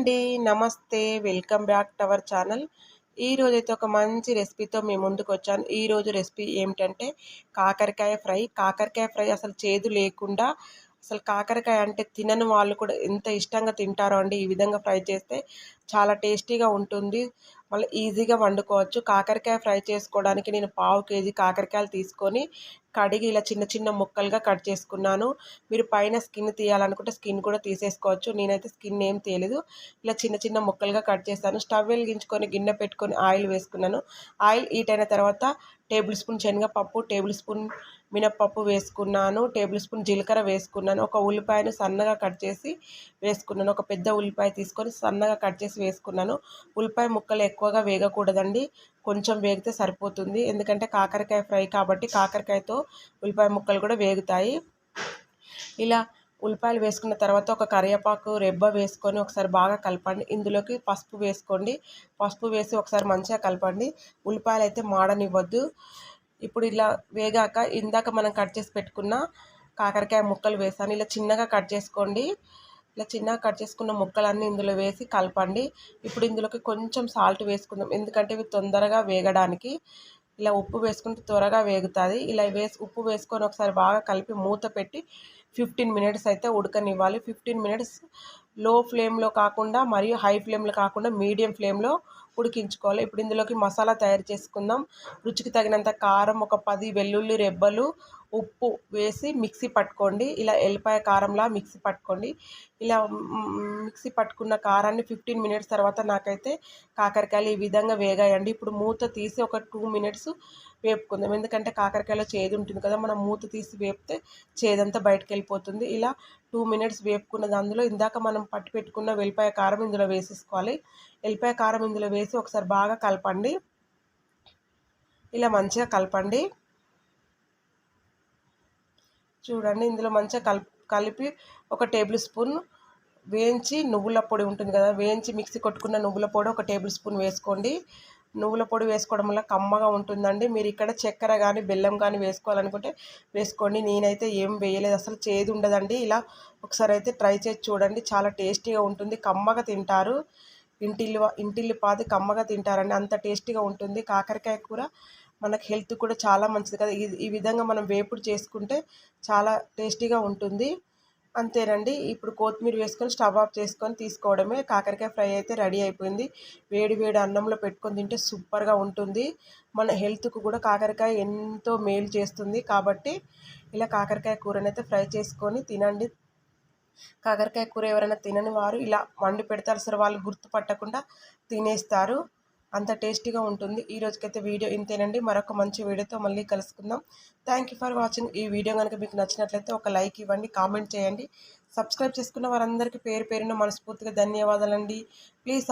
అండి. నమస్తే. Welcome back to our channel. ఈ అయితే ఒక మంచి రెసిపీతో మేము ముందుకు వచ్చాను. ఈరోజు రెసిపీ ఏమిటంటే కాకరకాయ ఫ్రై. కాకరకాయ ఫ్రై అసలు చేదు లేకుండా అసలు కాకరకాయ అంటే తినని వాళ్ళు కూడా ఎంత ఇష్టంగా తింటారో అండి. ఈ విధంగా ఫ్రై చేస్తే చాలా టేస్టీగా ఉంటుంది. మళ్ళీ ఈజీగా వండుకోవచ్చు. కాకరకాయ ఫ్రై చేసుకోవడానికి నేను పావు కేజీ కాకరకాయలు తీసుకొని కడిగి ఇలా చిన్న చిన్న ముక్కలుగా కట్ చేసుకున్నాను. మీరు పైన స్కిన్ తీయాలనుకుంటే స్కిన్ కూడా తీసేసుకోవచ్చు. నేనైతే స్కిన్ ఏం తీయలేదు. ఇలా చిన్న చిన్న ముక్కలుగా కట్ చేస్తాను స్టవ్ వెలిగించుకొని గిన్నె పెట్టుకొని ఆయిల్ వేసుకున్నాను. ఆయిల్ హీట్ అయిన తర్వాత టేబుల్ స్పూన్ శనగపప్పు టేబుల్ స్పూన్ మినప్పప్పు వేసుకున్నాను. టేబుల్ స్పూన్ జీలకర్ర వేసుకున్నాను. ఒక ఉల్లిపాయను సన్నగా కట్ చేసి వేసుకున్నాను. ఒక పెద్ద ఉల్లిపాయ తీసుకొని సన్నగా కట్ చేసి వేసుకున్నాను. ఉల్లిపాయ ముక్కలు ఎక్కువగా వేగకూడదండి. కొంచెం వేగితే సరిపోతుంది. ఎందుకంటే కాకరకాయ ఫ్రై కాబట్టి కాకరకాయతో ఉల్లిపాయ ముక్కలు కూడా వేగుతాయి. ఇలా ఉల్లిపాయలు వేసుకున్న తర్వాత ఒక కరివేపాకు రెబ్బ వేసుకొని ఒకసారి బాగా కలపండి. ఇందులోకి పసుపు వేసుకోండి. పసుపు వేసి ఒకసారి మంచిగా కలపండి. ఉల్లిపాయలు అయితే మాడనివ్వద్దు. ఇప్పుడు ఇలా వేగాక ఇందాక మనం కట్ చేసి పెట్టుకున్న కాకరకాయ ముక్కలు వేసాను. ఇలా చిన్నగా కట్ చేసుకోండి. ఇలా చిన్నగా కట్ చేసుకున్న ముక్కలన్నీ ఇందులో వేసి కలపండి. ఇప్పుడు ఇందులోకి కొంచెం సాల్ట్ వేసుకుందాం. ఎందుకంటే ఇవి తొందరగా వేగడానికి ఇలా ఉప్పు వేసుకుంటే త్వరగా వేగుతుంది. ఇలా వేసి ఉప్పు వేసుకొని ఒకసారి బాగా కలిపి మూత పెట్టి ఫిఫ్టీన్ మినిట్స్ అయితే ఉడకనివ్వాలి. ఫిఫ్టీన్ మినిట్స్లో ఫ్లేమ్లో కాకుండా మరియు హై ఫ్లేమ్లో కాకుండా మీడియం ఫ్లేమ్లో ఉడికించుకోవాలి. ఇప్పుడు ఇందులోకి మసాలా తయారు చేసుకుందాం. రుచికి తగినంత కారం ఒక పది వెల్లుల్లి రెబ్బలు ఉప్పు వేసి మిక్సీ పట్టుకోండి. ఇలా ఎల్లిపాయ కారంలా మిక్సీ పట్టుకోండి. ఇలా మిక్సీ పట్టుకున్న కారాన్ని ఫిఫ్టీన్ మినిట్స్ తర్వాత నాకైతే కాకరకాయలు ఈ విధంగా వేగాయండి. ఇప్పుడు మూత తీసి ఒక టూ మినిట్స్ వేపుకుందాం. ఎందుకంటే కాకరకాయలో చేదు ఉంటుంది కదా మనం మూత తీసి వేపితే చేదంతా బయటకు వెళ్ళిపోతుంది ఇలా టూ మినిట్స్ వేపుకున్నది అందులో ఇందాక మనం పట్టి పెట్టుకున్న వెల్లిపాయ కారం ఇందులో వేసేసుకోవాలి. ఎల్లిపాయ కారం ఇందులో వేసి ఒకసారి బాగా కలపండి. ఇలా మంచిగా కలపండి. చూడండి ఇందులో మంచిగా కలిపి కలిపి ఒక టేబుల్ స్పూన్ వేయించి నువ్వుల పొడి ఉంటుంది కదా వేయించి మిక్సీ కొట్టుకున్న నువ్వుల పొడి ఒక టేబుల్ స్పూన్ వేసుకోండి. నువ్వుల పొడి వేసుకోవడం వల్ల కమ్మగా ఉంటుందండి. మీరు ఇక్కడ చక్కెర కానీ బెల్లం కానీ వేసుకోవాలనుకుంటే వేసుకోండి. నేనైతే ఏం వేయలేదు అసలు చేదు ఉండదండి. ఇలా ఒకసారి అయితే ట్రై చేసి చూడండి. చాలా టేస్టీగా ఉంటుంది. కమ్మగా తింటారు. ఇంటిల్లి ఇంటిల్లి పాది కమ్మగా తింటారండి. అంత టేస్టీగా ఉంటుంది. కాకరకాయ కూర మనకు హెల్త్ కూడా చాలా మంచిది కదా. ఈ విధంగా మనం వేపుడు చేసుకుంటే చాలా టేస్టీగా ఉంటుంది. అంతేనండి. ఇప్పుడు కొత్తిమీర వేసుకొని స్టవ్ ఆఫ్ చేసుకొని తీసుకోవడమే. కాకరకాయ ఫ్రై అయితే రెడీ అయిపోయింది. వేడి వేడి అన్నంలో పెట్టుకొని తింటే సూపర్గా ఉంటుంది. మన హెల్త్కు కూడా కాకరకాయ ఎంతో మేలు చేస్తుంది. కాబట్టి ఇలా కాకరకాయ కూరనైతే ఫ్రై చేసుకొని తినండి. కాకరకాయ కూర ఎవరైనా తినని వారు ఇలా వండి పెడతారు సార్ వాళ్ళు గుర్తుపట్టకుండా తినేస్తారు. అంత టేస్టీగా ఉంటుంది. ఈ రోజుకైతే వీడియో ఇంతేనండి. మరొక మంచి వీడియోతో మళ్ళీ కలుసుకుందాం. థ్యాంక్ యూ ఫర్ వాచింగ్ ఈ వీడియో కనుక మీకు నచ్చినట్లయితే ఒక లైక్ ఇవ్వండి కామెంట్ చేయండి. సబ్స్క్రైబ్ చేసుకున్న వారందరికీ పేరు పేరున మనస్ఫూర్తిగా ధన్యవాదాలండి. ప్లీజ్